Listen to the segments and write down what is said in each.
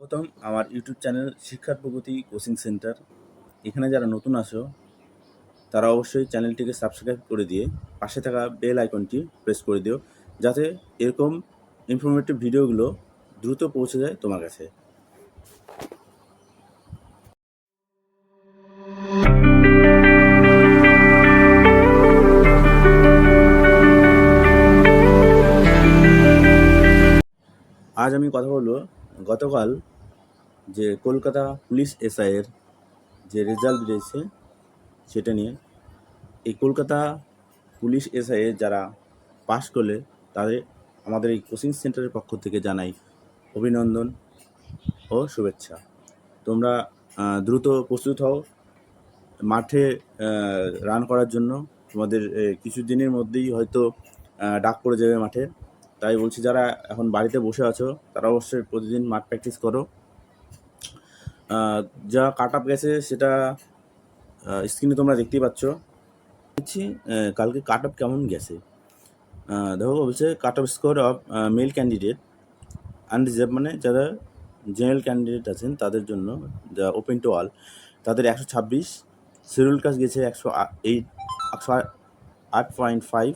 প্রথম আমার YouTube channel শিক্ষার প্রগতি কোচিং সেন্টার। এখানে যারা নতুন আসো তারা অবশ্যই চ্যানেলটিকে সাবস্ক্রাইব করে দিয়ে পাশে থাকা বেল আইকনটি প্রেস করে দিও, যাতে এরকম ইনফরমেটিভ ভিডিওগুলো দ্রুত পৌঁছে যায় তোমার কাছে। আজ আমি কথা বলব গতকাল যে কলকাতা পুলিশ এসআইয়ের যে রেজাল্ট বেরিয়েছে সেটা নিয়ে, এই কলকাতা পুলিশ এসআইয়ে যারা পাশ করলে তাদের, আমাদের এই কোচিং সেন্টারের পক্ষ থেকে জানাই অভিনন্দন ও শুভেচ্ছা। তোমরা দ্রুত প্রস্তুত হও। মাঠে রান করার জন্য। তোমাদের কিছু দিনের মধ্যেই হয়তো ডাক পড়ে যাবে মাঠে। তাই বলছি, যারা এখন বাড়িতে বসে আছো, তারা অবশ্যই প্রতিদিন মাঠ প্র্যাকটিস করো। যা কাট আপ গেছে সেটা স্ক্রিনে তোমরা দেখতেই পাচ্ছ। দেখছি কালকে কাট আপ কেমন গেছে। দেখো, বলছে cut off score of male candidate unreserved মানে যারা জেনারেল ক্যান্ডিডেট আছেন তাদের জন্য, যা ওপেন টু অল তাদের একশো ছাব্বিশ শিডিউল কাজ গেছে একশো এইট একশো আট পয়েন্ট ফাইভ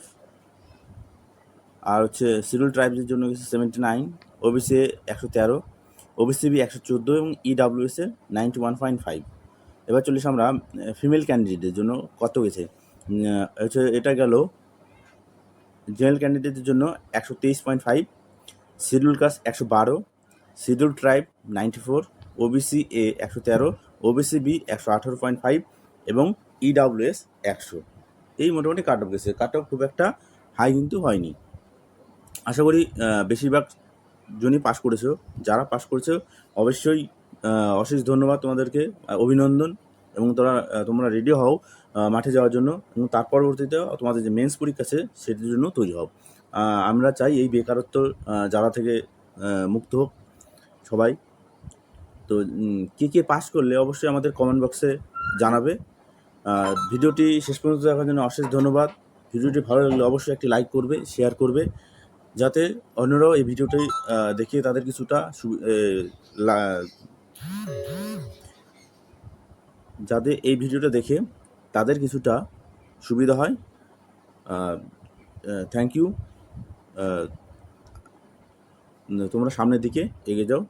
আর হচ্ছে শিডিউল ট্রাইবসের জন্য গেছে সেভেন্টি নাইন ওবিসি একশো তেরো ওবিসিবি একশো চোদ্দ এবং E ইডাব্লিউএস এ নাইনটি ওয়ান পয়েন্ট ফাইভ এবার চল্লিশ আমরা ফিমেল ক্যান্ডিডেটের জন্য কত গেছে? হচ্ছে এটা গেল জেনারেল ক্যান্ডিডেটের জন্য একশো তেইশ পয়েন্ট ফাইভ শিডিউল কাস্ট একশো বারো schedule tribe ninety four OBC A একশো তেরো ওবিসি বি একশো আঠারো পয়েন্ট ফাইভ এবং E ইডাব্লিউএস একশো। এই মোটামুটি কাট অফ গেছে। কাট অফ খুব একটা হাই কিন্তু হয়নি। আশা করি বেশিরভাগ জনই পাশ করেছ, যারা পাশ করেছ, অবশ্যই অশেষ ধন্যবাদ তোমাদেরকে অভিনন্দন, এবং তোমরা তোমরা রেডি হও মাঠে যাওয়ার জন্য, এবং তার পরবর্তীতে তোমাদের যে মেন্স পরীক্ষা আছে, সেটির জন্য তৈরি হও। আমরা চাই এই বেকারত্ব যারা থেকে মুক্ত হোক সবাই। তো কে কে পাস করলে অবশ্যই আমাদের কমেন্ট বক্সে জানাবে। ভিডিওটি শেষ পর্যন্ত দেখার জন্য অশেষ ধন্যবাদ। ভিডিওটি ভালো লাগলে অবশ্যই একটি লাইক করবে শেয়ার করবে। যাতে অন্যরাও এই ভিডিওটি দেখে তাদের কিছুটা যাতে এই ভিডিওটা দেখে তাদের কিছুটা সুবিধা হয়। Thank you. তোমরা সামনের দিকে এগিয়ে যাও।